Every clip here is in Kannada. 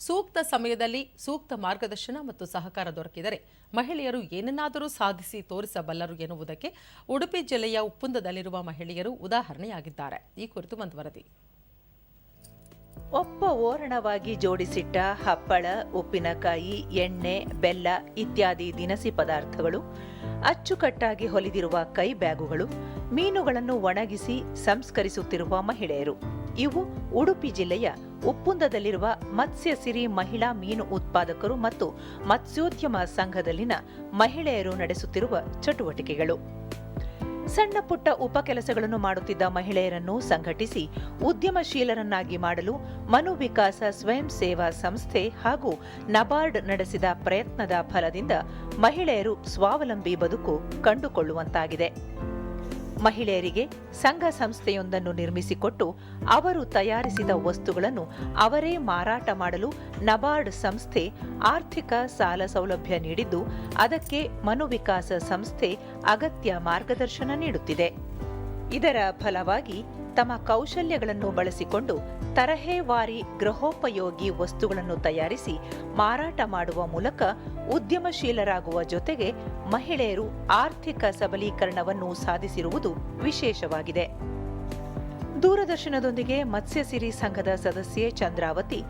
ಸೂಕ್ತ ಸಮಯದಲ್ಲಿ ಸೂಕ್ತ ಮಾರ್ಗದರ್ಶನ ಮತ್ತು ಸಹಕಾರ ದೊರಕಿದರೆ ಮಹಿಳೆಯರು ಏನನ್ನಾದರೂ ಸಾಧಿಸಿ ತೋರಿಸಬಲ್ಲರು ಎನ್ನುವುದಕ್ಕೆ ಉಡುಪಿ ಜಿಲ್ಲೆಯ ಒಪ್ಪಂದದಲ್ಲಿರುವ ಮಹಿಳೆಯರು ಉದಾಹರಣೆಯಾಗಿದ್ದಾರೆ. ಈ ಕುರಿತು ಒಂದು ವರದಿ. ಒಪ್ಪ ಓರಣವಾಗಿ ಜೋಡಿಸಿಟ್ಟ ಹಪ್ಪಳ, ಉಪ್ಪಿನಕಾಯಿ, ಎಣ್ಣೆ, ಬೆಲ್ಲ ಇತ್ಯಾದಿ ದಿನಸಿ ಪದಾರ್ಥಗಳು, ಅಚ್ಚುಕಟ್ಟಾಗಿ ಹೊಲಿದಿರುವ ಕೈ ಬ್ಯಾಗುಗಳು, ಮೀನುಗಳನ್ನು ಒಣಗಿಸಿ ಸಂಸ್ಕರಿಸುತ್ತಿರುವ ಮಹಿಳೆಯರು. ಇವು ಉಡುಪಿ ಜಿಲ್ಲೆಯ ಉಪ್ಪುಂದದಲ್ಲಿರುವ ಮತ್ಸ್ಯಸಿರಿ ಮಹಿಳಾ ಮೀನು ಉತ್ಪಾದಕರು ಮತ್ತು ಮತ್ಸ್ಯೋದ್ಯಮ ಸಂಘದಲ್ಲಿನ ಮಹಿಳೆಯರು ನಡೆಸುತ್ತಿರುವ ಚಟುವಟಿಕೆಗಳು. ಸಣ್ಣ ಪುಟ್ಟ ಉಪ ಕೆಲಸಗಳನ್ನು ಮಾಡುತ್ತಿದ್ದ ಮಹಿಳೆಯರನ್ನು ಸಂಘಟಿಸಿ ಉದ್ಯಮಶೀಲರನ್ನಾಗಿ ಮಾಡಲು ಮನುವಿಕಾಸ ಸ್ವಯಂ ಸೇವಾ ಸಂಸ್ಥೆ ಹಾಗೂ ನಬಾರ್ಡ್ ನಡೆಸಿದ ಪ್ರಯತ್ನದ ಫಲದಿಂದ ಮಹಿಳೆಯರು ಸ್ವಾವಲಂಬಿ ಬದುಕು ಕಂಡುಕೊಳ್ಳುವಂತಾಗಿದೆ. ಮಹಿಳೆಯರಿಗೆ ಸಂಘ ಸಂಸ್ಥೆಯೊಂದನ್ನು ನಿರ್ಮಿಸಿಕೊಟ್ಟು ಅವರು ತಯಾರಿಸಿದ ವಸ್ತುಗಳನ್ನು ಅವರೇ ಮಾರಾಟ ಮಾಡಲು ನಬಾರ್ಡ್ ಸಂಸ್ಥೆ ಆರ್ಥಿಕ ಸಾಲ ಸೌಲಭ್ಯ ನೀಡಿದ್ದು, ಅದಕ್ಕೆ ಮನುವಿಕಾಸ ಸಂಸ್ಥೆ ಅಗತ್ಯ ಮಾರ್ಗದರ್ಶನ ನೀಡುತ್ತಿದೆ. ಇದರ ಫಲವಾಗಿ ತಮ್ಮ ಕೌಶಲ್ಯಗಳನ್ನು ಬಳಸಿಕೊಂಡು ತರಹೇವಾರಿ ಗೃಹೋಪಯೋಗಿ ವಸ್ತುಗಳನ್ನು ತಯಾರಿಸಿ ಮಾರಾಟ ಮಾಡುವ ಮೂಲಕ ಉದ್ಯಮಶೀಲರಾಗುವ ಜೊತೆಗೆ ಮಹಿಳೆಯರು ಆರ್ಥಿಕ ಸಬಲೀಕರಣವನ್ನು ಸಾಧಿಸಿರುವುದು ವಿಶೇಷವಾಗಿದೆ. ದೂರದರ್ಶನದೊಂದಿಗೆ ಮತ್ಸ್ಯಸಿರಿ ಸಂಘದ ಸದಸ್ಯೆ ಚಂದ್ರಾವತಿ,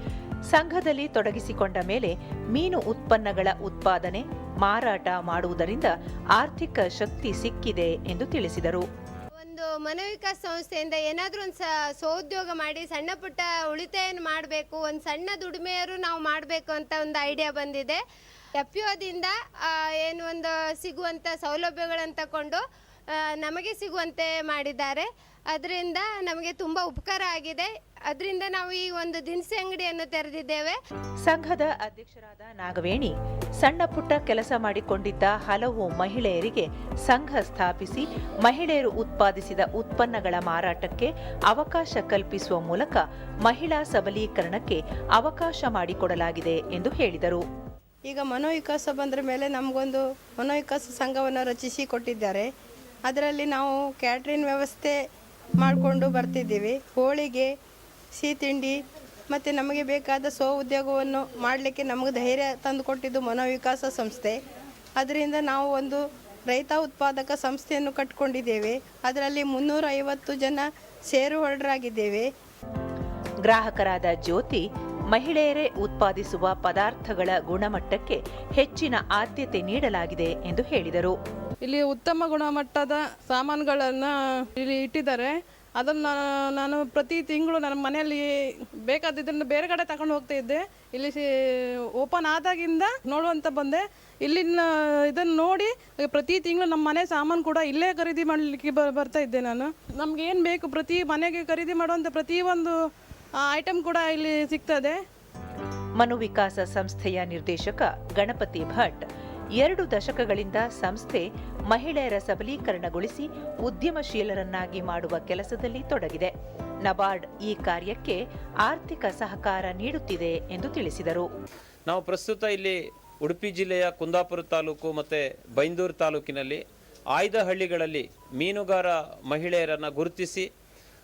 ಸಂಘದಲ್ಲಿ ತೊಡಗಿಸಿಕೊಂಡ ಮೇಲೆ ಮೀನು ಉತ್ಪನ್ನಗಳ ಉತ್ಪಾದನೆ, ಮಾರಾಟ ಮಾಡುವುದರಿಂದ ಆರ್ಥಿಕ ಶಕ್ತಿ ಸಿಕ್ಕಿದೆ ಎಂದು ತಿಳಿಸಿದರು. ಮನೋವಿಕಾಸ ಸಂಸ್ಥೆಯಿಂದ ಏನಾದರೂ ಒಂದು ಸೋದ್ಯೋಗ ಮಾಡಿ ಸಣ್ಣ ಪುಟ್ಟ ಉಳಿತಾಯನ ಮಾಡಬೇಕು, ಒಂದು ಸಣ್ಣ ದುಡಿಮೆಯರು ನಾವು ಮಾಡಬೇಕು ಅಂತ ಒಂದು ಐಡಿಯಾ ಬಂದಿದೆ. ಎಫ್ ಏನು ಒಂದು ಸಿಗುವಂಥ ಸೌಲಭ್ಯಗಳನ್ನು ತಗೊಂಡು ನಮಗೆ ಸಿಗುವಂತೆ ಮಾಡಿದ್ದಾರೆ. ಅದರಿಂದ ನಮಗೆ ತುಂಬ ಉಪಕಾರ ಆಗಿದೆ. ಅದರಿಂದ ನಾವು ಈ ಒಂದು ದಿನಸಿ ಅಂಗಡಿಯನ್ನು ತೆರೆದಿದ್ದೇವೆ. ಸಂಘದ ಅಧ್ಯಕ್ಷರಾದ ನಾಗವೇಣಿ ಸಣ್ಣ ಪುಟ್ಟ ಕೆಲಸ ಮಾಡಿಕೊಂಡಿದ್ದ ಹಲವು ಮಹಿಳೆಯರಿಗೆ ಸಂಘ ಸ್ಥಾಪಿಸಿ ಮಹಿಳೆಯರು ಉತ್ಪಾದಿಸಿದ ಉತ್ಪನ್ನಗಳ ಮಾರಾಟಕ್ಕೆ ಅವಕಾಶ ಕಲ್ಪಿಸುವ ಮೂಲಕ ಮಹಿಳಾ ಸಬಲೀಕರಣಕ್ಕೆ ಅವಕಾಶ ಮಾಡಿಕೊಡಲಾಗಿದೆ ಎಂದು ಹೇಳಿದರು. ಈಗ ಮನೋವಿಕಾಸ ಬಂದ್ರ ಮೇಲೆ ನಮಗೊಂದು ಮನೋವಿಕಾಸ ಸಂಘವನ್ನು ರಚಿಸಿ ಕೊಟ್ಟಿದ್ದಾರೆ. ಅದರಲ್ಲಿ ನಾವು ಕ್ಯಾಟ್ರಿನ್ ವ್ಯವಸ್ಥೆ ಮಾಡಿಕೊಂಡು ಬರ್ತಿದ್ದೀವಿ. ಹೋಳಿಗೆ ಸಿಹಿ ತಿಂಡಿ ಮತ್ತು ನಮಗೆ ಬೇಕಾದ ಸ್ವ ಉದ್ಯೋಗವನ್ನು ಮಾಡಲಿಕ್ಕೆ ನಮಗೆ ಧೈರ್ಯ ತಂದುಕೊಟ್ಟಿದ್ದು ಮನೋವಿಕಾಸ ಸಂಸ್ಥೆ. ಅದರಿಂದ ನಾವು ಒಂದು ರೈತ ಉತ್ಪಾದಕ ಸಂಸ್ಥೆಯನ್ನು ಕಟ್ಕೊಂಡಿದ್ದೇವೆ. ಅದರಲ್ಲಿ ಮುನ್ನೂರ ಐವತ್ತು ಜನ ಷೇರುಹೋಲ್ಡರಾಗಿದ್ದೇವೆ. ಗ್ರಾಹಕರಾದ ಜ್ಯೋತಿ ಮಹಿಳೆಯರೇ ಉತ್ಪಾದಿಸುವ ಪದಾರ್ಥಗಳ ಗುಣಮಟ್ಟಕ್ಕೆ ಹೆಚ್ಚಿನ ಆದ್ಯತೆ ನೀಡಲಾಗಿದೆ ಎಂದು ಹೇಳಿದರು. ಇಲ್ಲಿ ಉತ್ತಮ ಗುಣಮಟ್ಟದ ಸಾಮಾನುಗಳನ್ನು ಇಲ್ಲಿ ಇಟ್ಟಿದ್ದಾರೆ. ಅದನ್ನು ನಾನು- ಪ್ರತಿ ತಿಂಗಳು ನನ್ನ ಮನೆಯಲ್ಲಿ ಬೇಕಾದಿದ್ದನ್ನು ಬೇರೆ ಕಡೆ ತಗೊಂಡು ಹೋಗ್ತಾ ಇದ್ದೆ. ಇಲ್ಲಿ ಓಪನ್ ಆದಾಗಿಂದ ನೋಡುವಂತ ಬಂದೆ. ಇಲ್ಲಿನ ಇದನ್ನು ನೋಡಿ ಪ್ರತಿ ತಿಂಗಳು ನಮ್ಮ ಮನೆ ಸಾಮಾನು ಕೂಡ ಇಲ್ಲೇ ಖರೀದಿ ಮಾಡಲಿಕ್ಕೆ ಬರ್ತಾ ಇದ್ದೆ ನಾನು. ನಮ್ಗೆ ಏನು ಬೇಕು ಪ್ರತಿ ಮನೆಗೆ ಖರೀದಿ ಮಾಡುವಂಥ ಪ್ರತಿಯೊಂದು ಐಟಮ್ ಕೂಡ ಇಲ್ಲಿ ಸಿಗ್ತದೆ. ಮನುವಿಕಾಸ ಸಂಸ್ಥೆಯ ನಿರ್ದೇಶಕ ಗಣಪತಿ ಭಟ್ ಎರಡು ದಶಕಗಳಿಂದ ಸಂಸ್ಥೆ ಮಹಿಳೆಯರ ಸಬಲೀಕರಣಗೊಳಿಸಿ ಉದ್ಯಮಶೀಲರನ್ನಾಗಿ ಮಾಡುವ ಕೆಲಸದಲ್ಲಿ ತೊಡಗಿದೆ. ನಬಾರ್ಡ್ ಈ ಕಾರ್ಯಕ್ಕೆ ಆರ್ಥಿಕ ಸಹಕಾರ ನೀಡುತ್ತಿದೆ ಎಂದು ತಿಳಿಸಿದರು. ನಾವು ಪ್ರಸ್ತುತ ಇಲ್ಲಿ ಉಡುಪಿ ಜಿಲ್ಲೆಯ ಕುಂದಾಪುರ ತಾಲೂಕು ಮತ್ತು ಬೈಂದೂರು ತಾಲೂಕಿನಲ್ಲಿ ಆಯ್ದ ಹಳ್ಳಿಗಳಲ್ಲಿ ಮೀನುಗಾರ ಮಹಿಳೆಯರನ್ನು ಗುರುತಿಸಿ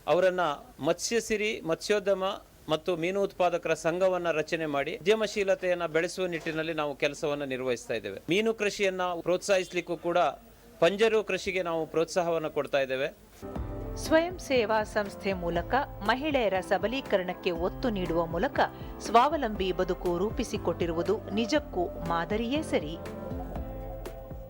ಅವರನ್ನು ಮತ್ಸ್ಯಸಿರಿ, ಮತ್ಸ್ಯೋದ್ಯಮ ಮತ್ತು ಮೀನು ಉತ್ಪಾದಕರ ಸಂಘವನ್ನು ರಚನೆ ಮಾಡಿ ಉದ್ಯಮಶೀಲತೆಯನ್ನು ಬೆಳೆಸುವ ನಿಟ್ಟಿನಲ್ಲಿ ನಾವು ಕೆಲಸವನ್ನು ನಿರ್ವಹಿಸ್ತಾ ಇದ್ದೇವೆ. ಮೀನು ಕೃಷಿಯನ್ನು ಪ್ರೋತ್ಸಾಹಿಸಲಿಕ್ಕೂ ಕೂಡ ಪಂಜರು ಕೃಷಿಗೆ ನಾವು ಪ್ರೋತ್ಸಾಹವನ್ನು ಕೊಡ್ತಾ ಇದ್ದೇವೆ. ಸ್ವಯಂ ಸೇವಾ ಸಂಸ್ಥೆ ಮೂಲಕ ಮಹಿಳೆಯರ ಸಬಲೀಕರಣಕ್ಕೆ ಒತ್ತು ನೀಡುವ ಮೂಲಕ ಸ್ವಾವಲಂಬಿ ಬದುಕು ರೂಪಿಸಿಕೊಟ್ಟಿರುವುದು ನಿಜಕ್ಕೂ ಮಾದರಿಯೇ ಸರಿ.